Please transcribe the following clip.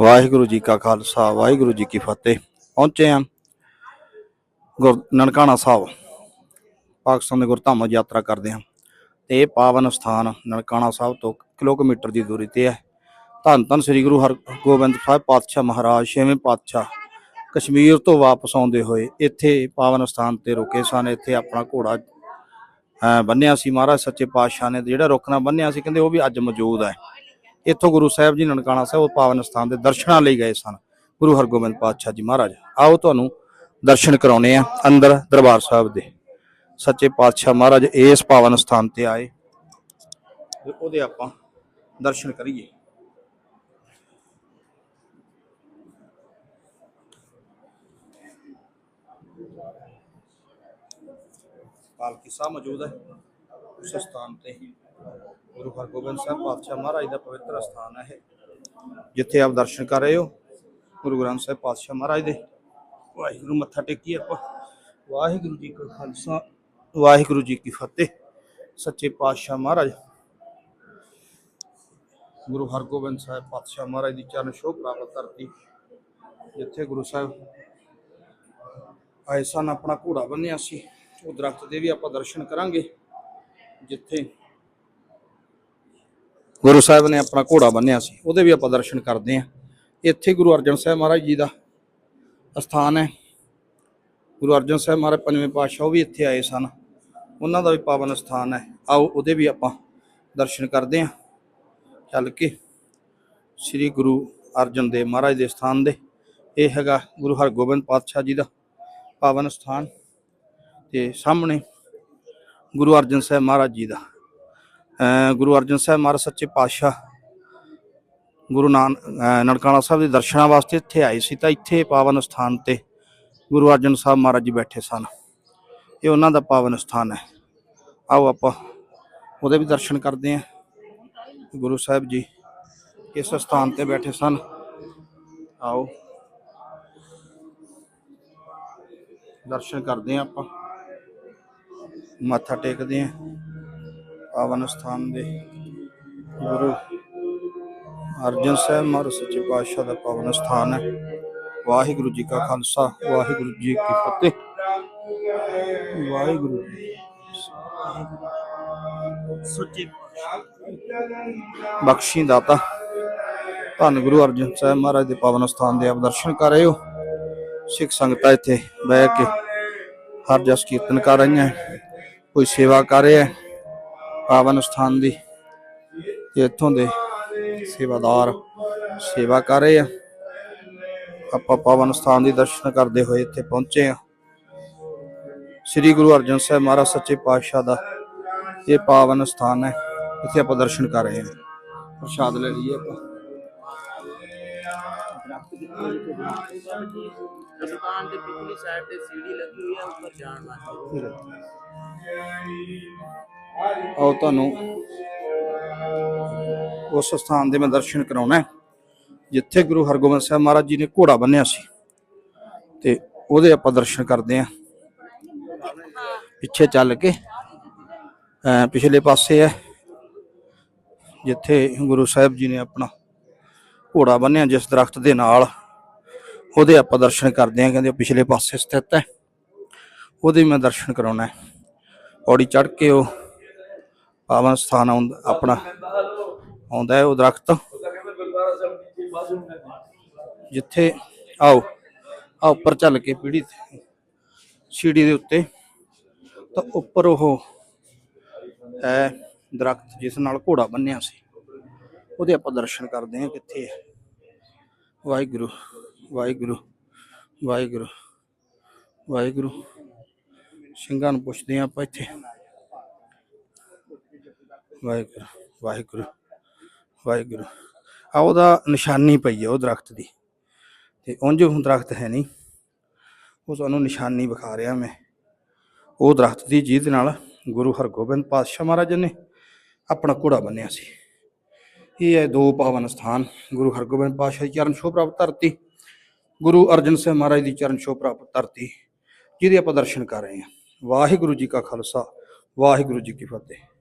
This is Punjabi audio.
ਵਾਹਿਗੁਰੂ ਜੀ ਕਾ ਖਾਲਸਾ, ਵਾਹਿਗੁਰੂ ਜੀ ਕੀ ਫਤਿਹ। ਪਹੁੰਚੇ ਹਾਂ ਗੁਰ ਨਨਕਾਣਾ ਸਾਹਿਬ। ਪਾਕਿਸਤਾਨ ਦੇ ਗੁਰਧਾਮਾਂ ਯਾਤਰਾ ਕਰਦੇ ਹਾਂ। ਤੇ ਇਹ ਪਾਵਨ ਸਥਾਨ ਨਨਕਾਣਾ ਸਾਹਿਬ ਤੋਂ ਕਿਲੋਮੀਟਰ ਦੀ ਦੂਰੀ ਤੇ ਹੈ। ਧੰਨ ਧੰਨ ਸ੍ਰੀ ਗੁਰੂ ਹਰਗੋਬਿੰਦ ਸਾਹਿਬ ਪਾਤਸ਼ਾਹ ਮਹਾਰਾਜ, ਛੇਵੇਂ ਪਾਤਸ਼ਾਹ ਕਸ਼ਮੀਰ ਤੋਂ ਵਾਪਸ ਆਉਂਦੇ ਹੋਏ ਇੱਥੇ ਪਾਵਨ ਸਥਾਨ ਤੇ ਰੁਕੇ ਸਨ। ਇੱਥੇ ਆਪਣਾ ਘੋੜਾ ਬੰਨਿਆ ਸੀ। ਮਹਾਰਾਜ ਸੱਚੇ ਪਾਤਸ਼ਾਹ ਨੇ ਤੇ ਜਿਹੜਾ ਰੁਕਣਾ ਬੰਨਿਆ ਸੀ, ਕਹਿੰਦੇ ਉਹ ਵੀ ਅੱਜ ਮੌਜੂਦ ਹੈ। ਇੱਥੋਂ ਗੁਰੂ ਸਾਹਿਬ ਜੀ ਨਨਕਾਣਾ ਸਾਹਿਬ ਉਹ ਪਾਵਨ ਸਥਾਨ ਦੇ ਦਰਸ਼ਨਾਂ ਲਈ ਗਏ ਸਨ। ਗੁਰੂ ਹਰਗੋਬਿੰਦ ਪਾਤਸ਼ਾਹ ਜੀ ਮਹਾਰਾਜ, ਆਓ ਤੁਹਾਨੂੰ ਦਰਸ਼ਨ ਕਰਾਉਣੇ ਆ ਅੰਦਰ ਦਰਬਾਰ ਸਾਹਿਬ ਦੇ। ਸੱਚੇ ਪਾਤਸ਼ਾਹ ਮਹਾਰਾਜ ਇਸ ਪਾਵਨ ਸਥਾਨ ਤੇ ਆਏ। ਉਹਦੇ ਆਪਾਂ ਦਰਸ਼ਨ ਕਰੀਏ। ਪਾਲਕੀ ਸਾਹਿਬ ਮੌਜੂਦ ਹੈ। ਉਸ ਸਥਾਨ ਤੇ ਗੁਰੂ ਹਰਗੋਬਿੰਦ ਸਾਹਿਬ ਪਾਤਸ਼ਾਹ ਮਹਾਰਾਜ ਦਾ ਪਵਿੱਤਰ ਸਥਾਨ ਹੈ ਇਹ। ਜਿੱਥੇ ਆਪ ਦਰਸ਼ਨ ਕਰ ਰਹੇ ਹੋ, ਗੁਰੂ ਗ੍ਰੰਥ ਸਾਹਿਬ ਪਾਤਸ਼ਾਹ ਮਹਾਰਾਜ ਦੇ। ਵਾਹਿਗੁਰੂ ਮੱਥਾ ਟੇਕੀਏ ਆਪਾਂ। ਵਾਹਿਗੁਰੂ ਜੀ ਕਾ ਖਾਲਸਾ, ਵਾਹਿਗੁਰੂ ਜੀ ਕੀ ਫਤਿਹ। ਸੱਚੇ ਪਾਤਸ਼ਾਹ ਮਹਾਰਾਜ। ਗੁਰੂ ਹਰਗੋਬਿੰਦ ਸਾਹਿਬ ਪਾਤਸ਼ਾਹ ਮਹਾਰਾਜ ਦੀ ਚਰਨ ਛੋਹ ਪ੍ਰਾਪਤ ਧਰਤੀ ਜਿੱਥੇ ਗੁਰੂ ਸਾਹਿਬ ਆਏ ਸਨ, ਆਪਣਾ ਘੋੜਾ ਬੰਨਿਆ ਸੀ। ਉਹ ਦਰਖਤ ਦੇ ਵੀ ਆਪਾਂ ਦਰਸ਼ਨ ਕਰਾਂਗੇ। ਜਿੱਥੇ ਗੁਰੂ ਸਾਹਿਬ ਨੇ ਆਪਣਾ ਘੋੜਾ ਬੰਨਿਆ ਸੀ, ਉਹਦੇ ਵੀ ਆਪਾਂ ਦਰਸ਼ਨ ਕਰਦੇ ਹਾਂ। ਇੱਥੇ ਗੁਰੂ ਅਰਜਨ ਸਾਹਿਬ ਮਹਾਰਾਜ ਜੀ ਦਾ ਸਥਾਨ ਹੈ। ਗੁਰੂ ਅਰਜਨ ਸਾਹਿਬ ਮਹਾਰਾਜ ਪੰਜਵੇਂ ਪਾਤਸ਼ਾਹ, ਉਹ ਵੀ ਇੱਥੇ ਆਏ ਸਨ। ਉਹਨਾਂ ਦਾ ਵੀ ਪਾਵਨ ਸਥਾਨ ਹੈ। ਆਓ, ਉਹਦੇ ਵੀ ਆਪਾਂ ਦਰਸ਼ਨ ਕਰਦੇ ਹਾਂ। ਚੱਲ ਕੇ ਸ੍ਰੀ ਗੁਰੂ ਅਰਜਨ ਦੇਵ ਮਹਾਰਾਜ ਦੇ ਸਥਾਨ ਦੇ, ਇਹ ਹੈਗਾ ਗੁਰੂ ਹਰਗੋਬਿੰਦ ਪਾਤਸ਼ਾਹ ਜੀ ਦਾ ਪਾਵਨ ਸਥਾਨ ਤੇ ਸਾਹਮਣੇ ਗੁਰੂ ਅਰਜਨ ਸਾਹਿਬ ਮਹਾਰਾਜ ਜੀ ਦਾ ਗੁਰੂ ਅਰਜਨ ਸਾਹਿਬ ਮਹਾਰਾਜ ਸੱਚੇ ਪਾਤਸ਼ਾਹ ਗੁਰੂ ਨਾਨਕ ਨਨਕਾਣਾ ਸਾਹਿਬ ਦੇ ਦਰਸ਼ਨਾਂ ਵਾਸਤੇ ਇੱਥੇ ਆਏ ਸੀ ਤਾਂ ਇੱਥੇ ਪਾਵਨ ਸਥਾਨ ਤੇ ਗੁਰੂ ਅਰਜਨ ਸਾਹਿਬ ਮਹਾਰਾਜ ਜੀ ਬੈਠੇ ਸਨ। ਇਹ ਉਹਨਾਂ ਦਾ ਪਾਵਨ ਸਥਾਨ ਹੈ। ਆਓ ਆਪਾਂ ਉਹਦੇ ਵੀ ਦਰਸ਼ਨ ਕਰਦੇ ਹਾਂ। ਗੁਰੂ ਸਾਹਿਬ ਜੀ ਇਸ ਸਥਾਨ ਤੇ ਬੈਠੇ ਸਨ? ਆਓ। ਦਰਸ਼ਨ ਕਰਦੇ ਹਾਂ ਆਪਾਂ। ਮੱਥਾ ਟੇਕਦੇ ਹਾਂ। ਪਾਵਨ ਸਥਾਨ ਦੇ ਗੁਰੂ ਅਰਜਨ ਸਾਹਿਬ ਮਹਾਰਾਜ ਸੱਚੇ ਪਾਤਸ਼ਾਹ ਦਾ ਪਾਵਨ ਸਥਾਨ ਹੈ। ਵਾਹਿਗੁਰੂ ਜੀ ਕਾ ਖਾਲਸਾ ਵਾਹਿਗੁਰੂ ਜੀ ਕੀ ਫਤਿਹ। ਵਾਹਿਗੁਰੂ ਜੀ ਸੱਚੇ ਬਖਸ਼ੀ ਦਾਤਾ ਧੰਨ ਗੁਰੂ ਅਰਜਨ ਸਾਹਿਬ ਮਹਾਰਾਜ ਦੇ ਪਾਵਨ ਸਥਾਨ ਦੇ ਆਪ ਦਰਸ਼ਨ ਕਰ ਰਹੇ ਹੋ ਸਿੱਖ ਸੰਗਤਾਂ ਇੱਥੇ ਬਹਿ ਕੇ ਹਰ ਜਸ ਕੀਰਤਨ ਕਰ ਰਹੀਆਂ ਕੋਈ ਸੇਵਾ ਕਰ ਰਿਹਾ ਹੈ। ਪਾਵਨ ਸਥਾਨ ਦੀ ਤੇ ਇੱਥੋਂ ਦੇ ਸੇਵਾਦਾਰ ਸੇਵਾ ਕਰ ਰਹੇ ਆ, ਆਪਾਂ ਪਾਵਨ ਸਥਾਨ ਦੀ ਦਰਸ਼ਨ ਕਰਦੇ ਹੋਏ ਇੱਥੇ ਪਹੁੰਚੇ ਆ। ਸ੍ਰੀ ਗੁਰੂ ਅਰਜਨ ਸਾਹਿਬ ਮਹਾਰਾਜ ਸੱਚੇ ਪਾਤਸ਼ਾਹ ਦਾ ਇਹ ਪਾਵਨ ਸਥਾਨ ਹੈ, ਇੱਥੇ ਆਪਾਂ ਦਰਸ਼ਨ ਕਰ ਰਹੇ ਹਾਂ ਪ੍ਰਸ਼ਾਦ ਲੈ ਲਈਏ ਆਪਾਂ। ਦੁਕਾਨ ਦੇ ਪਿਛਲੀ ਸਾਈਡ ਤੇ ਸੀੜੀ ਲੱਗੀ ਹੋਈ ਹੈ ਉੱਪਰ ਜਾਣ ਵਾਸਤੇ। ਆਓ ਤੁਹਾਨੂੰ ਉਸ ਸਥਾਨ ਦੇ ਮੈਂ ਦਰਸ਼ਨ ਕਰਾਉਣਾ ਜਿੱਥੇ ਗੁਰੂ ਹਰਗੋਬਿੰਦ ਸਾਹਿਬ ਮਹਾਰਾਜ ਜੀ ਨੇ ਘੋੜਾ ਬੰਨਿਆ ਸੀ। ਤੇ ਉਹਦੇ ਆਪਾਂ ਦਰਸ਼ਨ ਕਰਦੇ ਆਂ ਪਿੱਛੇ ਚੱਲ ਕੇ ਪਿਛਲੇ ਪਾਸੇ ਹੈ, ਜਿੱਥੇ ਗੁਰੂ ਸਾਹਿਬ ਜੀ ਨੇ ਆਪਣਾ ਘੋੜਾ ਬੰਨਿਆ ਜਿਸ ਦਰਖਤ ਦੇ ਨਾਲ। ਉਹਦੇ ਆਪਾਂ ਦਰਸ਼ਨ ਕਰਦੇ ਆਂ ਕਹਿੰਦੇ ਪਿਛਲੇ ਪਾਸੇ ਸਥਿਤ ਹੈ। ਉਹਦੇ ਮੈਂ ਦਰਸ਼ਨ ਕਰਾਉਣਾ ਹੈ। ਪੌੜੀ ਚੜ ਕੇ ਉਹ ਪਾਵਨ ਸਥਾਨ ਆਉਂਦਾ, ਆਪਣਾ ਆਉਂਦਾ ਹੈ ਉਹ ਦਰਖਤ। ਜਿੱਥੇ, ਆਓ ਆ ਉੱਪਰ ਚੱਲ ਕੇ ਪੀੜੀ ਤੇ, ਸੀੜੀ ਦੇ ਉੱਤੇ। ਤਾਂ ਉੱਪਰ ਉਹ ਹੈ ਦਰਖਤ, ਜਿਸ ਨਾਲ ਘੋੜਾ ਬੰਨਿਆ ਸੀ। ਉਹਦੇ ਆਪਾਂ ਦਰਸ਼ਨ ਕਰਦੇ ਹਾਂ ਕਿੱਥੇ ਹੈ। ਵਾਹਿਗੁਰੂ ਵਾਹਿਗੁਰੂ ਵਾਹਿਗੁਰੂ ਵਾਹਿਗੁਰੂ। ਸਿੰਘਾਂ ਨੂੰ ਪੁੱਛਦੇ ਹਾਂ ਆਪਾਂ ਇੱਥੇ। ਵਾਹਿਗੁਰੂ ਵਾਹਿਗੁਰੂ ਵਾਹਿਗੁਰੂ। ਆ ਉਹਦਾ ਨਿਸ਼ਾਨੀ ਪਈ ਹੈ ਉਹ ਦਰਖਤ ਦੀ। ਤੇ ਉਂਝ ਹੁਣ ਦਰਖਤ ਹੈ ਨਹੀਂ। ਉਹ ਸਾਨੂੰ ਨਿਸ਼ਾਨੀ ਵਿਖਾ ਰਿਹਾ ਮੈਂ। ਉਹ ਦਰਖਤ ਦੀ ਜਿਹਦੇ ਨਾਲ ਗੁਰੂ ਹਰਗੋਬਿੰਦ ਪਾਤਸ਼ਾਹ ਮਹਾਰਾਜ ਨੇ ਆਪਣਾ ਘੋੜਾ ਬੰਨਿਆ ਸੀ। ਇਹ ਹੈ ਦੋ ਪਾਵਨ ਸਥਾਨ। ਗੁਰੂ ਹਰਗੋਬਿੰਦ ਪਾਤਸ਼ਾਹ ਦੀ ਚਰਨ ਛੋਹ ਪ੍ਰਾਪਤ ਧਰਤੀ, ਗੁਰੂ ਅਰਜਨ ਸਾਹਿਬ ਮਹਾਰਾਜ ਦੀ ਚਰਨ ਛੋਹ ਪ੍ਰਾਪਤ ਧਰਤੀ, ਜਿਹਦੇ ਆਪਾਂ ਦਰਸ਼ਨ ਕਰ ਰਹੇ ਹਾਂ। ਵਾਹਿਗੁਰੂ ਜੀ ਕਾ ਖਾਲਸਾ, ਵਾਹਿਗੁਰੂ ਜੀ ਕੀ ਫਤਿਹ।